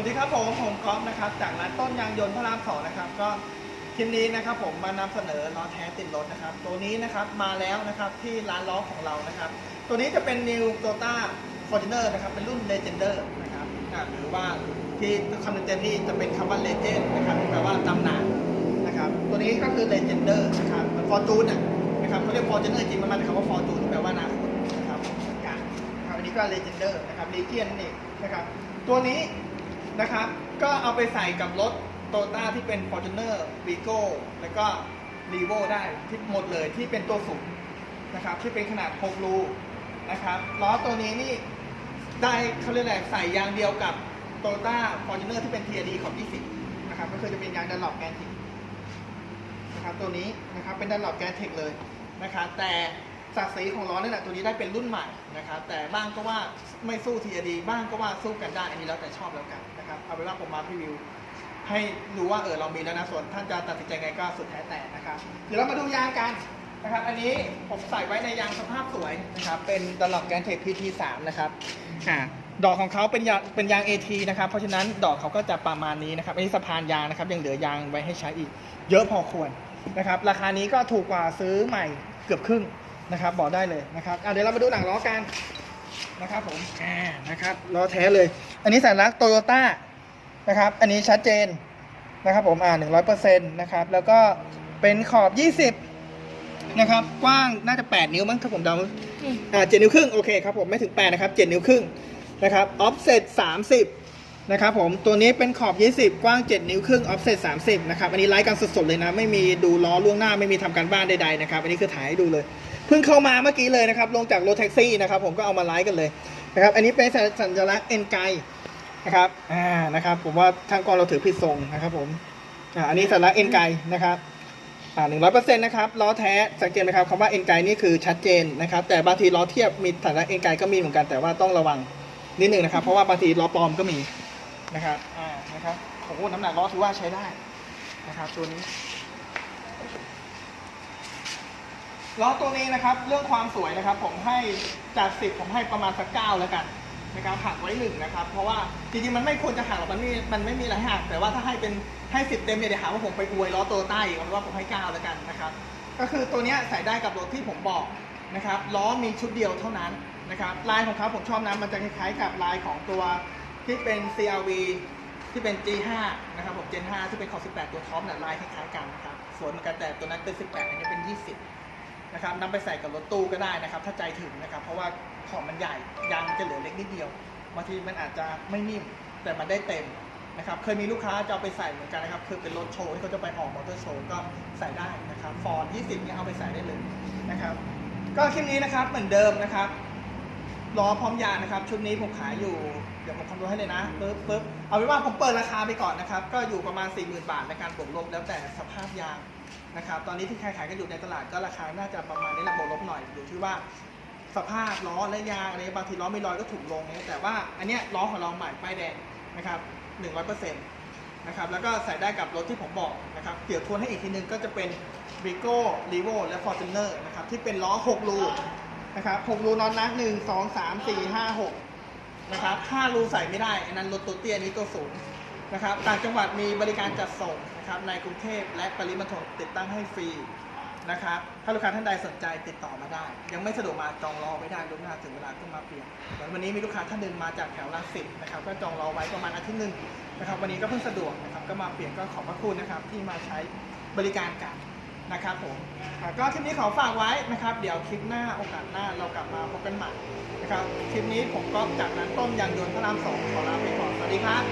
วัสดีครับผมผมก๊อฟนะครับจากร้านต้นยางยนต์พระรามสองนะครับ ก็คลิปนี้นะครับผมมานำเสนอล้อแท้ติดรถนะครับ ตัวนี้นะครับมาแล้วนะครับที่ร้านล้อของเรานะครับ ตัวนี้จะเป็น New Toyota Fortuner นะครับเป็นรุ่น Legender นะครับหรือว่าที่คำเต็มๆนี่จะเป็นคำว่า Legend นะครับแปลว่าตำนานนะครับ ตัวนี้ก็คือ Legender นะครับมือน Fortune นะนะครับเขาเรียก Fortuner จริงมันมาจากคำว่า Fortune แปลว่านาคตนะครับเหมือนกันนะครับอันนี้ก็ Legender นะครับ Legion นั่นเองนะครับตัวนี้ นะครับ ก็เอาไปใส่กับรถโตต้าที่เป็น Fortuner Vigo แล้วก็ r e v o ได้ที่หมดเลยที่เป็นตัวสูงนะครับ ที่เป็นขนาด6รูนะครับล้อตัวนี้นี่ได้เขาเรียกอะไรใส่ยางเดียวกับ Toyota Fortuner ที่เป็น TRD ของ 20 นะครับ ก็คือจะเป็นยางดันหลอกแกนทินะครับตัวนี้นะครับเป็นดันหลอกแกนเทคเลยนะครับแต่ ศักดิ์ศรีของล้อนี่แหละตัวนี้ได้เป็นรุ่นใหม่นะครับ แต่บ้างก็ว่าไม่สู้ TRD บ้างก็ว่าสู้กันได้อันนี้แล้วแต่ชอบแล้วกันนะครับเอาเป็นว่าผมมาพรีวิวให้รู้ว่าเออเรามีแล้วนะส่วนท่านจะตัดสินใจไงก็สุดแท้แต่นะครับเดี๋ยวเรามาดูยางกันนะครับ อันนี้ผมใส่ไว้ในยางสภาพสวยนะครับ เป็นดล o อแกนเทค PT3 นะครับอ่าดอกของเขาเป็นยางเป็นยาง AT นะครับ เพราะฉะนั้นดอกเขาก็จะประมาณนี้นะครับอันนี้สะพานยางนะครับยังเหลือยางไว้ให้ใช้อีก เยอะพอควรนะครับ ราคานี้ก็ถูกกว่าซื้อใหม่เกือบครึ่ง นะครับบอกได้เลยนะครับอะเดี๋ยวเรามาดูหนังล้อกันนะครับผมอ่านะครับล้อแท้เลย อันนี้สัญลักษณ์โตโยต้านะครับ อันนี้ชัดเจนนะครับผมอ่า100%นะครับ แล้วก็เป็นขอบ20นะครับ กว้างน่าจะ8นิ้วมั้งถ้าผมเดาอ่า7นิ้วครึ่งโอเคครับผมไม่ถึง8นะครับ7นิ้วครึ่งนะครับ offset 30 นะครับผมตัวนี้เป็นขอบ 20 กว้าง 7 นิ้วครึ่ง offset 30 นะครับ อันนี้ไลฟ์กันสดๆเลยนะ ไม่มีดูล้อล่วงหน้าไม่มีทำการบ้านใดๆนะครับ อันนี้คือถ่ายให้ดูเลย เพิ่งเข้ามาเมื่อกี้เลยนะครับ ลงจากรถแท็กซี่นะครับผมก็เอามาไลฟ์กันเลยนะครับ อันนี้เป็นสัญลักษณ์เอ็นไกนะครับ อ่า นะครับ ผมว่าทางกองเราถือผิดทรงนะครับผม อ่า อันนี้สัญลักษณ์เอ็นไกนะครับ อ่าหนึ่งร้อยเปอร์เซ็นต์นะครับล้อแท้สังเกตไหมครับคำว่าเอ็นไกนี่คือชัดเจนนะครับ แต่บางทีล้อเทียบมีสัญลักษณ์เอ็นไกก็มีเหมือนกันแต่ว่าต้องระวังนิดหนึ่งนะครับ เพราะว่าบางทีล้อปลอมก็มี นะครับอ่านะครับโอ้โหน้ำหนักล้อถือว่าใช้ได้นะครับตัวนี้ล้อตัวนี้นะครับ เรื่องความสวยนะครับ ผมให้จากสิบผมให้ประมาณสักเก้าแล้วกันนะครับหักไว้หนึ่งนะครับ เพราะว่าจริงๆมันไม่ควรจะหักหรอกมันไม่มันไม่มีอะไรหักแต่ว่าถ้าให้เป็นให้สิบเต็มเนี่ยเดี๋ยวหาว่าผมไปอวยล้อโตโยต้อีกเอาเป็นว่าผมให้เก้าแล้วกันนะครับ ก็คือตัวนี้ใส่ได้กับรถที่ผมบอกนะครับล้อมีชุดเดียวเท่านั้นนะครับลายของเขาผมชอบนะมันจะคล้ายๆกับลายของตัว ที่เป็น CRV ที่เป็น G5 นะครับผม Gen 5ที่เป็นขอบ18 ตัวท็อปเนี่ยลายคล้ายๆกันนะครับสวยเหมือนกันแต่ตัวนั้นเป็น 18 อันนี้เป็น 20 นะครับนำไปใส่กับรถตู้ก็ได้นะครับ ถ้าใจถึงนะครับ เพราะว่าของมันใหญ่ยางมันจะเหลือเล็กนิดเดียวบางทีมันอาจจะไม่นิ่มแต่มันได้เต็มนะครับเคยมีลูกค้าจะเอาไปใส่เหมือนกันนะครับคือเป็นรถโชว์ที่เขาจะไปออกมอเตอร์โชว์ก็ใส่ได้นะครับฟอร์ด20เนี่ยเอาไปใส่ได้เลยนะครับ ก็คลิปนี้นะครับเหมือนเดิมนะครับ ล้อพร้อมยางนะครับ ชุดนี้ผมขายอยู่ เดี๋ยวผมคำนวณให้เลยนะปึ๊บปึ๊บเอาเป็นว่าผมเปิดราคาไปก่อนนะครับ ก็อยู่ประมาณ 40,000 บาทในการบวกลบแล้วแต่สภาพยางนะครับ ตอนนี้ที่ใครขายกันอยู่ในตลาดก็ราคาน่าจะประมาณนี้แหละบวกลบหน่อยอยู่ที่ว่าสภาพล้อและยางอะไรบางทีล้อไม่ลอยก็ถูกลงนะแต่ว่าอันเนี้ยล้อของเราใหม่ป้ายแดงนะครับ100%นะครับแล้วก็ใส่ได้กับรถที่ผมบอกนะครับเกี่ยวทวนให้อีกทีนึงก็จะเป็น v i g o r e v o และ Fortuner นะครับที่เป็นล้อ 6 รู นะครับ6รูน็อตนะ1 2 3 4 5 6นะครับ5รูใส่ไม่ได้อันนั้นรถตัวเตี้ยนี้ตัวสูงนะครับต่างจังหวัดมีบริการจัดส่งนะครับในกรุงเทพและปริมณฑลติดตั้งให้ฟรีนะครับถ้าลูกค้าท่านใดสนใจติดต่อมาได้ ยังไม่สะดวกมาจองรอไม่ได้ล่วงหน้าถึงเวลาขึ้นมาเปลี่ยนเหมือนวันนี้มีลูกค้าท่านหนึ่งมาจากแถวรังสิตนะครับก็จองรอไว้ประมาณอาทิตย์หนึ่งนะครับวันนี้ก็เพิ่งสะดวกนะครับก็มาเปลี่ยนก็ขอบพระคุณนะครับที่มาใช้บริการกัน นะครับผมก็คลิปนี้ขอฝากไว้นะครับ เดี๋ยวคลิปหน้าโอกาสหน้าเรากลับมาพบกันใหม่นะครับ คลิปนี้ผมก็จากนั้นต้มยางยนต์พระรามสองขอลาไปก่อน สวัสดีครับ